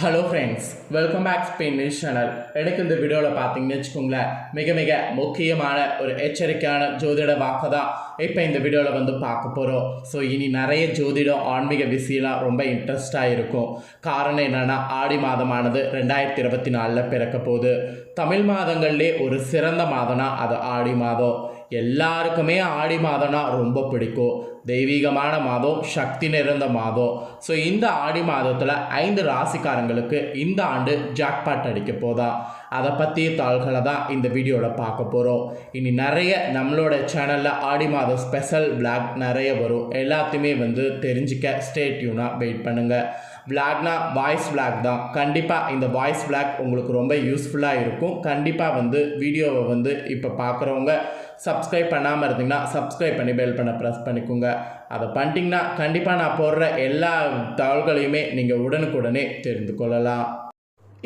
Hello friends welcome back Spain news channel எனக்கு இந்த வீடியோவில் பார்த்தீங்கன்னு வச்சுக்கோங்களேன் மிக மிக முக்கியமான ஒரு எச்சரிக்கையான ஜோதிட வாக்கு தான் இப்போ இந்த வீடியோவில் வந்து பார்க்க போகிறோம். ஸோ இனி நிறைய ஜோதிடம் ஆன்மீக விசியெலாம் ரொம்ப இன்ட்ரெஸ்டாக இருக்கும். காரணம் என்னென்னா ஆடி மாதமானது ரெண்டாயிரத்தி இருபத்தி நாலில் பிறக்க போகுது. தமிழ் மாதங்கள்லே ஒரு சிறந்த மாதம்னா அது ஆடி மாதம். எல்லாருக்குமே ஆடி மாதம்னா ரொம்ப பிடிக்கும். தெய்வீகமான மாதம் சக்தி நிறைந்த மாதம். ஸோ இந்த ஆடி மாதத்தில் ஐந்து ராசிக்காரங்களுக்கு இந்த ஆண்டு ஜாக்பாட் அடிக்க போதா? அதை பற்றிய தாள்களை தான் இந்த வீடியோவில் பார்க்க போகிறோம் இனி நிறைய நம்மளோட சேனலில் ஆடி மாதம் ஸ்பெஷல் பிளாக் நிறைய வரும். எல்லாத்தையுமே வந்து தெரிஞ்சுக்க ஸ்டேட்யூனாக வெயிட் பண்ணுங்கள் பிளாக்னா வாய்ஸ் பிளாக் தான். கண்டிப்பாக இந்த வாய்ஸ் பிளாக் உங்களுக்கு ரொம்ப யூஸ்ஃபுல்லாக இருக்கும். கண்டிப்பாக வந்து வீடியோவை வந்து இப்போ பார்க்குறவங்க சப்ஸ்கிரைப் பண்ணாமல் இருந்தீங்கன்னா சப்ஸ்கிரைப் பண்ணி பெல் பண்ண ப்ரெஸ் பண்ணிக்கோங்க. அதை பண்ணிட்டீங்கன்னா கண்டிப்பாக நான் போடுற எல்லா தகவல்களையுமே நீங்கள் உடனுக்குடனே தெரிந்து கொள்ளலாம்.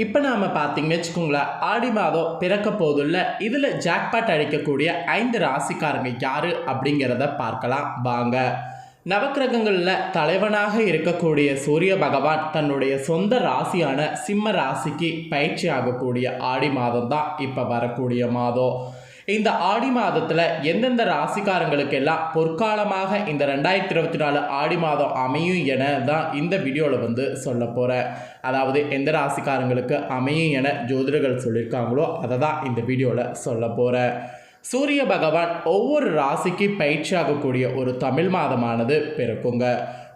இப்போ நாம் பார்த்தீங்கன்னு வச்சுக்கோங்களேன் ஆடி மாதம் பிறக்க போதுள்ள இதில் ஜாக்பாட் அடிக்கக்கூடிய ஐந்து ராசிக்காரங்க யார் அப்படிங்கிறத பார்க்கலாம். வாங்க. நவக்கிரகங்களில் தலைவனாக இருக்கக்கூடிய சூரிய பகவான் தன்னுடைய சொந்த ராசியான சிம்ம ராசிக்கு பயிற்சி ஆகக்கூடிய ஆடி மாதம் தான் இப்போ வரக்கூடிய மாதம். இந்த ஆடி மாதத்தில் எந்தெந்த ராசிக்காரங்களுக்கெல்லாம் பொற்காலமாக இந்த ரெண்டாயிரத்தி இருபத்தி நாலு ஆடி மாதம் அமையும் என தான் இந்த வீடியோவில் வந்து சொல்ல போகிறேன் அதாவது எந்த ராசிக்காரங்களுக்கு அமையும் என ஜோதிடர்கள் சொல்லியிருக்காங்களோ அதை தான் இந்த வீடியோவில் சொல்ல போகிறேன் சூரிய பகவான் ஒவ்வொரு ராசிக்கு பயிற்சியாகக்கூடிய ஒரு தமிழ் மாதமானது பிறக்குங்க.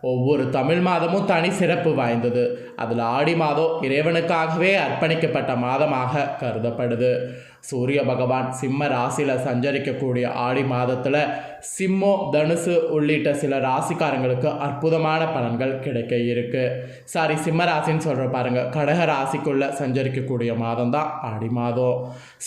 ஒவ்வொரு தமிழ் மாதமும் தனி சிறப்பு வாய்ந்தது. அதில் ஆடி மாதம் இறைவனுக்காகவே அர்ப்பணிக்கப்பட்ட மாதமாக கருதப்படுது. சூரிய பகவான் சிம்ம ராசியில் சஞ்சரிக்கக்கூடிய ஆடி மாதத்தில் சிம்மோ தனுசு உள்ளிட்ட சில ராசிக்காரங்களுக்கு அற்புதமான பலன்கள் கிடைக்க இருக்கு. சாரி சிம்ம ராசின்னு சொல்கிற பாருங்க. கடக ராசிக்குள்ளே சஞ்சரிக்கக்கூடிய மாதம் தான் ஆடி மாதம்.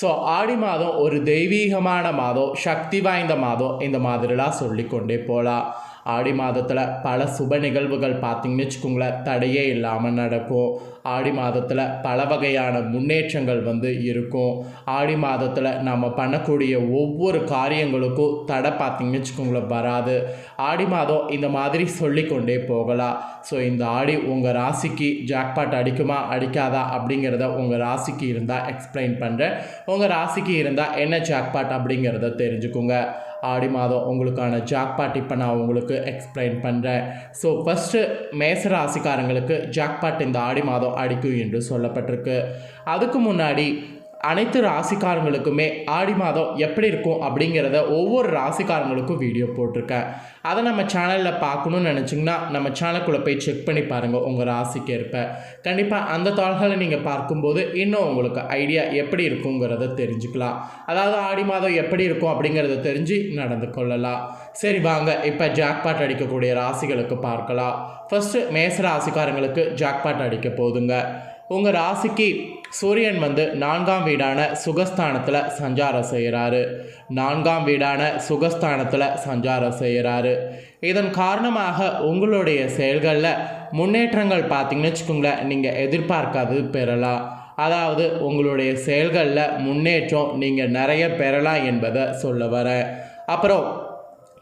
ஸோ ஆடி மாதம் ஒரு தெய்வீகமான மாதம் சக்தி வாய்ந்த மாதம் இந்த மாதிரிலாம் சொல்லிக்கொண்டே போகலாம் ஆடி மாதத்தில் பல சுப நிகழ்வுகள் பார்த்திங்கன்னு வச்சுக்கோங்களேன். தடையே இல்லாமல் நடக்கும். ஆடி மாதத்தில் பல வகையான முன்னேற்றங்கள் வந்து இருக்கும். ஆடி மாதத்தில் நம்ம பண்ணக்கூடிய ஒவ்வொரு காரியங்களுக்கும் தடை பார்த்திங்கன்னு வச்சுக்கோங்களேன் வராது. ஆடி மாதம் இந்த மாதிரி சொல்லிக்கொண்டே போகலாம். ஸோ இந்த ஆடி உங்கள் ராசிக்கு ஜாக்பாட் அடிக்குமா அடிக்காதா அப்படிங்கிறத உங்கள் ராசிக்கு இருந்தால் எக்ஸ்பிளைன் பண்ணுறேன் உங்கள் ராசிக்கு இருந்தால் என்ன ஜாக்பாட் அப்படிங்கிறத தெரிஞ்சுக்கோங்க. ஆடி மாதம் உங்களுக்கான ஜாக்பாட் இப்போ நான் உங்களுக்கு எக்ஸ்பிளைன் பண்ணுறேன் ஸோ ஃபஸ்ட்டு மேச ராசிக்காரங்களுக்கு ஜாக்பாட் இந்த ஆடி மாதம் அடிக்கும் என்று சொல்லப்பட்டிருக்கு. அதுக்கு முன்னாடி அனைத்து ராசிக்காரங்களுக்குமே ஆடி மாதம் எப்படி இருக்கும் அப்படிங்கிறத ஒவ்வொரு ராசிக்காரங்களுக்கும் வீடியோ போட்டிருக்கேன். அதை நம்ம சேனலில் பார்க்கணுன்னு நினச்சிங்கன்னா நம்ம சேனலுக்குள்ளே போய் செக் பண்ணி பாருங்கள் உங்கள் ராசிக்கு ஏற்ப. கண்டிப்பாக அந்த தாள்களை நீங்கள் பார்க்கும்போது இன்னும் உங்களுக்கு ஐடியா எப்படி இருக்குங்கிறத தெரிஞ்சுக்கலாம். அதாவது ஆடி மாதம் எப்படி இருக்கும் அப்படிங்கிறத தெரிஞ்சு நடந்து கொள்ளலாம். சரி வாங்க இப்போ ஜாக்பாட் அடிக்கக்கூடிய ராசிகளுக்கு பார்க்கலாம். ஃபஸ்ட்டு மேச ராசிக்காரங்களுக்கு ஜாக்பாட் அடிக்க போதுங்க உங்கள் ராசிக்கு சூரியன் வந்து நான்காம் வீடான சுகஸ்தானத்தில் சஞ்சாரம் செய்கிறாரு. நான்காம் வீடான சுகஸ்தானத்தில் சஞ்சாரம் செய்கிறாரு. இதன் காரணமாக உங்களுடைய செயல்களில் முன்னேற்றங்கள் பார்த்தீங்கன்னு வச்சுக்கோங்களேன் நீங்கள் எதிர்பார்க்காது பெறலாம். அதாவது உங்களுடைய செயல்களில் முன்னேற்றம் நீங்கள் நிறைய பெறலாம் என்பதை சொல்ல வரேன். அப்புறம்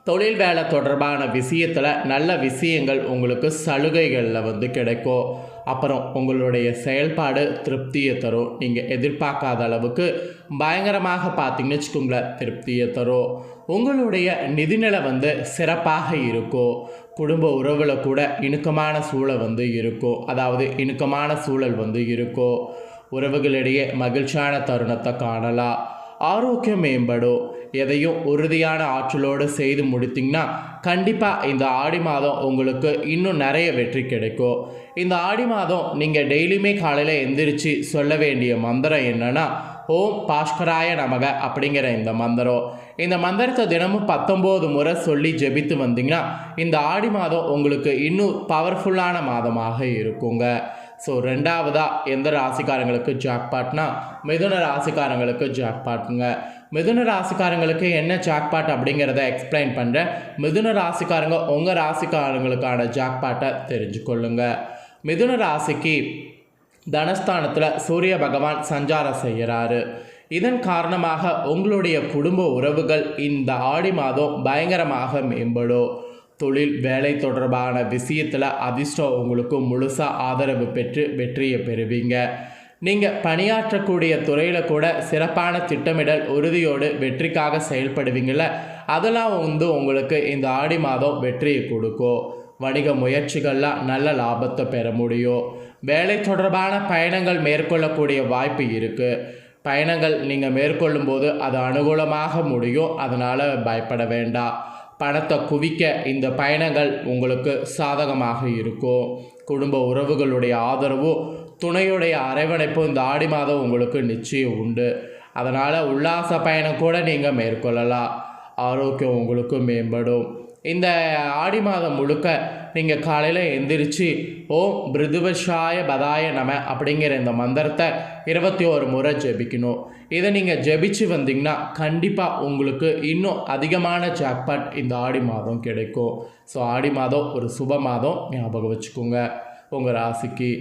தொழில் வேலை தொடர்பான விஷயத்தில் நல்ல விஷயங்கள் உங்களுக்கு சலுகைகளில் வந்து கிடைக்கும். அப்புறம் உங்களுடைய செயல்பாடு திருப்தியை தரும். நீங்கள் எதிர்பார்க்காத அளவுக்கு பயங்கரமாக பார்த்தீங்கன்னு வச்சுக்கோங்களேன் திருப்தியை தரும். உங்களுடைய நிதிநிலை வந்து சிறப்பாக இருக்கும். குடும்ப உறவில் கூட இணுக்கமான சூழல் வந்து இருக்கும். அதாவது இணுக்கமான சூழல் வந்து இருக்கும். உறவுகளிடையே மகிழ்ச்சியான தருணத்தை காணலாம். ஆரோக்கியம் மேம்படும். எதையும் உறுதியான ஆற்றலோடு செய்து முடித்திங்கன்னா கண்டிப்பாக இந்த ஆடி மாதம் உங்களுக்கு இன்னும் நிறைய வெற்றி கிடைக்கும். இந்த ஆடி மாதம் நீங்கள் டெய்லியுமே காலையில் எந்திரிச்சு சொல்ல வேண்டிய மந்திரம் என்னென்னா ஓம் பாஷ்கராய நமக அப்படிங்கிற இந்த மந்திரம். இந்த மந்திரத்தை தினமும் பத்தொம்போது முறை சொல்லி ஜெபித்து வந்தீங்கன்னா இந்த ஆடி மாதம் உங்களுக்கு இன்னும் பவர்ஃபுல்லான மாதமாக இருக்குங்க. ஸோ ரெண்டாவதாக எந்த ராசிக்காரங்களுக்கு ஜாக்பாட்னா மிதுன ராசிக்காரங்களுக்கு ஜாக்பாட்டுங்க மிதுன ராசிக்காரங்களுக்கு என்ன ஜாக்பாட் அப்படிங்கிறத எக்ஸ்பிளைன் பண்ணுறேன் மிதுன ராசிக்காரங்க உங்கள் ராசிக்காரங்களுக்கான ஜாக்பாட்டை தெரிஞ்சுக்கொள்ளுங்க. மிதுன ராசிக்கு தனஸ்தானத்தில் சூரிய பகவான் சஞ்சாரம் செய்கிறாரு இதன் காரணமாக உங்களுடைய குடும்ப உறவுகள் இந்த ஆடி மாதம் பயங்கரமாக மேம்படும். தொழில் வேலை தொடர்பான விஷயத்தில் அதிர்ஷ்டம் உங்களுக்கு முழுசாக ஆதரவு பெற்று வெற்றியை பெறுவீங்க. நீங்கள் பணியாற்றக்கூடிய துறையில் கூட சிறப்பான திட்டமிடல் உறுதியோடு வெற்றிக்காக செயல்படுவீங்கள அதெல்லாம் வந்து உங்களுக்கு இந்த ஆடி மாதம் வெற்றியை கொடுக்கும். வணிக முயற்சிகள்லாம் நல்ல லாபத்தை பெற முடியும். வேலை தொடர்பான பயணங்கள் மேற்கொள்ளக்கூடிய வாய்ப்பு இருக்குது பயணங்கள் நீங்கள் மேற்கொள்ளும்போது அது அனுகூலமாக முடியும். அதனால் பயப்பட வேண்டாம். பணத்தை குவிக்க இந்த பயணங்கள் உங்களுக்கு சாதகமாக இருக்கும். குடும்ப உறவுகளுடைய ஆதரவும் துணையுடைய அரவணைப்பும் இந்த ஆடி மாதம் உங்களுக்கு நிச்சயம் உண்டு. அதனால் உல்லாச பயணம் கூட நீங்கள் மேற்கொள்ளலாம். ஆரோக்கியம் உங்களுக்கு மேம்படும். இந்த ஆடி மாதம் முழுக்க நீங்கள் காலையில் எந்திரிச்சு ஓம் பிருதுவஷாய பதாய நம அப்படிங்கிற இந்த மந்திரத்தை இருபத்தி ஒரு முறை ஜெபிக்கணும். இதை நீங்கள் ஜெபிச்சு வந்தீங்கன்னா கண்டிப்பாக உங்களுக்கு இன்னும் அதிகமான ஜாக்பாட் இந்த ஆடி மாதம் கிடைக்கும். ஸோ ஆடி மாதம் ஒரு சுப மாதம் ஞாபகம் வச்சுக்கோங்க உங்கள் ராசிக்கு.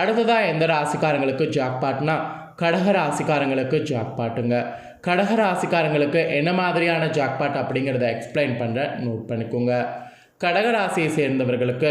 அடுத்ததாக எந்த ராசிக்காரங்களுக்கு ஜாக்பாட்னா கடக ராசிக்காரங்களுக்கு ஜாக்பாட்டுங்க கடக ராசிக்காரங்களுக்கு என்ன மாதிரியான ஜாக்பாட் அப்படிங்கிறத எக்ஸ்பிளைன் பண்ணுறேன் நோட் பண்ணிக்கோங்க. கடகராசியை சேர்ந்தவர்களுக்கு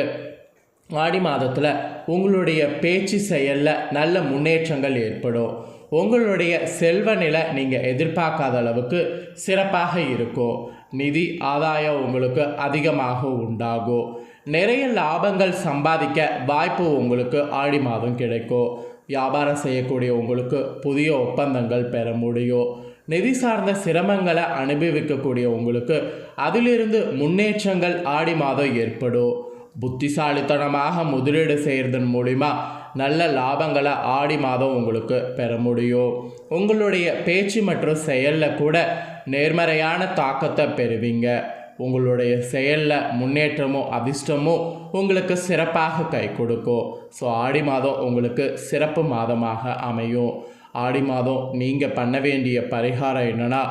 ஆடி மாதத்தில் உங்களுடைய பேச்சு செயலில் நல்ல முன்னேற்றங்கள் ஏற்படும். உங்களுடைய செல்வ நிலை நீங்கள் எதிர்பார்க்காத அளவுக்கு சிறப்பாக இருக்கும். நிதி ஆதாயம் உங்களுக்கு அதிகமாக உண்டாகும். நிறைய லாபங்கள் சம்பாதிக்க வாய்ப்பு உங்களுக்கு ஆடி மாதம் கிடைக்கும். வியாபாரம் செய்யக்கூடிய உங்களுக்கு புதிய ஒப்பந்தங்கள் பெற முடியும். நிதி சார்ந்த சிரமங்களை அனுபவிக்கக்கூடிய உங்களுக்கு அதிலிருந்து முன்னேற்றங்கள் ஆடி மாதம் ஏற்படும். புத்திசாலித்தனமாக முதலீடு செய்கிறதன் மூலிமா நல்ல லாபங்களை ஆடி மாதம் உங்களுக்கு பெற முடியும். உங்களுடைய பேச்சு மற்றும் செயலில் கூட நேர்மறையான தாக்கத்தை பெறுவீங்க. உங்களுடைய செயலில் முன்னேற்றமும் அதிர்ஷ்டமும் உங்களுக்கு சிறப்பாக கை கொடுக்கும். ஸோ ஆடி மாதம் உங்களுக்கு சிறப்பு மாதமாக அமையும். ஆடி மாதம் நீங்கள் பண்ண வேண்டிய பரிகாரம் என்னென்னா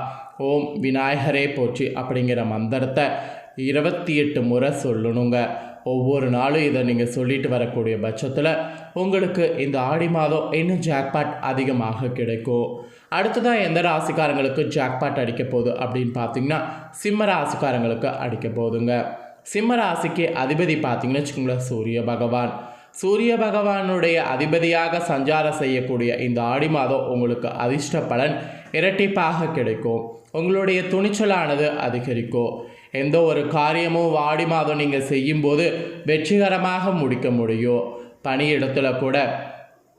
ஓம் விநாயகரே போச்சு அப்படிங்கிற மந்திரத்தை இருபத்தி எட்டு முறை சொல்லணுங்க. ஒவ்வொரு நாளும் இதை நீங்கள் சொல்லிட்டு வரக்கூடிய பட்சத்தில் உங்களுக்கு இந்த ஆடி மாதம் இன்னும் ஜாக்பாட் அதிகமாக கிடைக்கும். அடுத்ததாக எந்த ராசிக்காரங்களுக்கு ஜாக்பாட் அடிக்க போகுது அப்படின்னு பார்த்தீங்கன்னா சிம்ம ராசிக்காரங்களுக்கு அடிக்க போகுதுங்க. சிம்ம ராசிக்கு அதிபதி பார்த்தீங்கன்னு வச்சுக்கோங்களேன் சூரிய பகவான். சூரிய பகவானுடைய அதிபதியாக சஞ்சாரம் செய்யக்கூடிய இந்த ஆடி மாதம் உங்களுக்கு அதிர்ஷ்ட பலன் இரட்டிப்பாக கிடைக்கும். உங்களுடைய துணிச்சலானது அதிகரிக்கும். எந்த ஒரு காரியமும் ஆடி மாதம் நீங்கள் செய்யும்போது வெற்றிகரமாக முடிக்க முடியும். பணியிடத்தில் கூட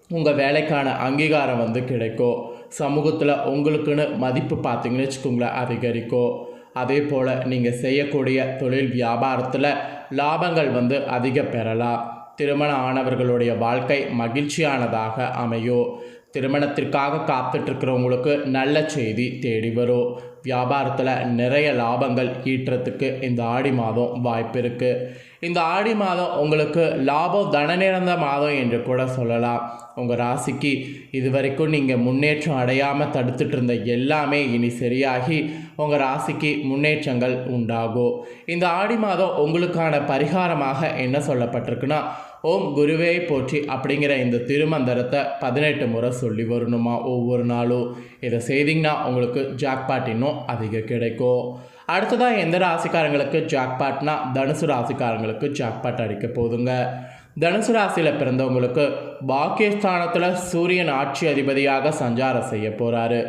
உங்கள் வேலைக்கான அங்கீகாரம் வந்து கிடைக்கும். சமூகத்தில் உங்களுக்குன்னு மதிப்பு பார்த்தீங்கன்னு வச்சுக்கோங்களேன் அதிகரிக்கும். அதே போல் நீங்கள் செய்யக்கூடிய தொழில் வியாபாரத்தில் லாபங்கள் வந்து அதிக பெறலாம். திருமணம் ஆனவர்களுடைய வாழ்க்கை மகிழ்ச்சியானதாக அமையும் திருமணத்திற்காக காத்துட்ருக்கிறவங்களுக்கு நல்ல செய்தி தேடி வரும் வியாபாரத்தில் நிறைய லாபங்கள் ஈட்டுறதுக்கு இந்த ஆடி மாதம் வாய்ப்பு இருக்குது இந்த ஆடி மாதம் உங்களுக்கு லாபம் தன நிறந்த மாதம் என்று கூட சொல்லலாம். உங்கள் ராசிக்கு இது வரைக்கும் நீங்கள் முன்னேற்றம் அடையாமல் தடுத்துட்டு இருந்த எல்லாமே இனி சரியாகி உங்கள் ராசிக்கு முன்னேற்றங்கள் உண்டாகும். இந்த ஆடி மாதம் உங்களுக்கான பரிகாரமாக என்ன சொல்லப்பட்டிருக்குன்னா ஓம் குருவே போற்றி அப்படிங்கிற இந்த திருமந்திரத்தை பதினெட்டு முறை சொல்லி வரணுமா ஒவ்வொரு நாளும். இதை செய்திங்கன்னா உங்களுக்கு ஜாக்பாட் இன்னும் அதிகம் கிடைக்கும். அடுத்ததாக எந்த ராசிக்காரங்களுக்கு ஜாக்பாட்னா தனுசு ராசிக்காரங்களுக்கு ஜாக்பாட் அடிக்க போதுங்க. தனுசு ராசியில் பிறந்தவங்களுக்கு பாக்கியஸ்தானத்தில் சூரியன் ஆட்சி அதிபதியாக சஞ்சாரம் செய்ய போகிறாரு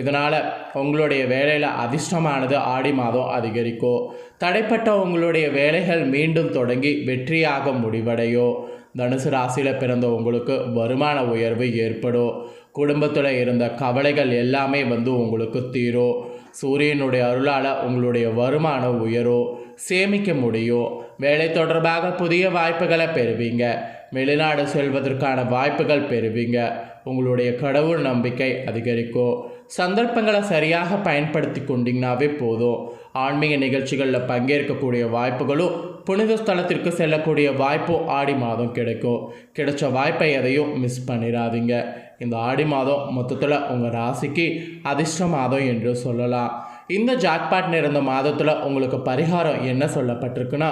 இதனால் உங்களுடைய வேலையில் அதிர்ஷ்டமானது ஆடி மாதம் அதிகரிக்கும். தடைப்பட்ட உங்களுடைய வேலைகள் மீண்டும் தொடங்கி வெற்றியாக முடிவடையும். தனுசு ராசியில் பிறந்த உங்களுக்கு வருமான உயர்வு ஏற்படும். குடும்பத்தில் இருந்த கவலைகள் எல்லாமே வந்து உங்களுக்கு தீரும். சூரியனுடைய அருளால் உங்களுடைய வருமானம் உயரும். சேமிக்க முடியும். வேலை தொடர்பாக புதிய வாய்ப்புகளை பெறுவீங்க. வெளிநாடு செல்வதற்கான வாய்ப்புகள் பெறுவீங்க. உங்களுடைய கடவுள் நம்பிக்கை அதிகரிக்கும். சந்தர்ப்பங்களை சரியாக பயன்படுத்தி கொண்டிங்கனாவே போதும். ஆன்மீக நிகழ்ச்சிகளில் பங்கேற்கக்கூடிய வாய்ப்புகளும் புனித ஸ்தலத்திற்கு செல்லக்கூடிய வாய்ப்பு ஆடி மாதம் கிடைக்கும். கிடைச்ச வாய்ப்பை எதையும் மிஸ் பண்ணிடாதீங்க இந்த ஆடி மாதம் மொத்தத்தில் உங்கள் ராசிக்கு அதிர்ஷ்ட மாதம் என்று சொல்லலாம். இந்த ஜாக்பாட் நிறந்த மாதத்தில் உங்களுக்கு பரிகாரம் என்ன சொல்லப்பட்டிருக்குன்னா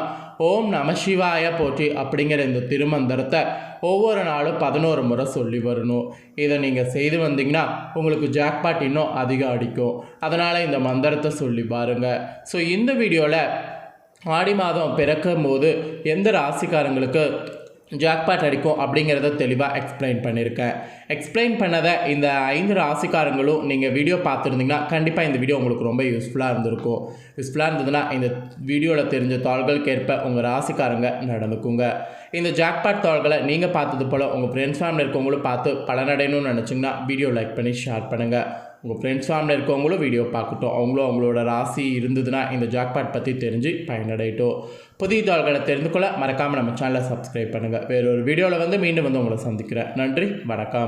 ஓம் நம சிவாய போற்றி அப்படிங்கிற இந்த திருமந்திரத்தை ஒவ்வொரு நாளும் பதினோரு முறை சொல்லி வரணும். இதை நீங்கள் செய்து வந்தீங்கன்னா உங்களுக்கு ஜாக்பாட் இன்னும் அதிகம் அடிக்கும். அதனால் இந்த மந்திரத்தை சொல்லி பாருங்கள் ஸோ இந்த வீடியோவில் ஆடி மாதம் பிறக்கும் போது எந்த ராசிக்காரங்களுக்கு ஜாக்பாட் அடிக்கும் அப்படிங்கிறத தெளிவாக எக்ஸ்பிளைன் பண்ணியிருக்கேன். எக்ஸ்பிளைன் பண்ணதை இந்த ஐந்து ராசிக்காரங்களும் நீங்கள் வீடியோ பார்த்துருந்தீங்கன்னா கண்டிப்பாக இந்த வீடியோ உங்களுக்கு ரொம்ப யூஸ்ஃபுல்லாக இருந்திருக்கும். யூஸ்ஃபுல்லாக இருந்ததுன்னா இந்த வீடியோவில் தெரிஞ்ச தாள்களுக்கேற்ப உங்கள் ராசிக்காரங்க நடந்துக்குங்க. இந்த ஜாக்பாட் தாள்களை நீங்கள் பார்த்தது போல் உங்கள் ஃப்ரெண்ட்ஸ் ஃபேமிலி இருக்கவங்களும் பார்த்து பலனடையணும்னு நினச்சிங்கன்னா வீடியோ லைக் பண்ணி ஷேர் பண்ணுங்கள் உங்கள் ஃப்ரெண்ட்ஸ் ஃபேமிலி இருக்கவங்களும் வீடியோ பார்க்கட்டும். அவங்களும் அவங்களோட ராசி இருந்ததுன்னா இந்த ஜாக்பாட் பற்றி தெரிஞ்சு பயனடையட்டும். புதிய தாள்களை தெரிந்து கொள்ள மறக்காமல் நம்ம சேனலை சப்ஸ்கிரைப் பண்ணுங்கள் வேறொரு வீடியோவில் வந்து மீண்டும் வந்து உங்களை சந்திக்கிறேன். நன்றி வணக்கம்.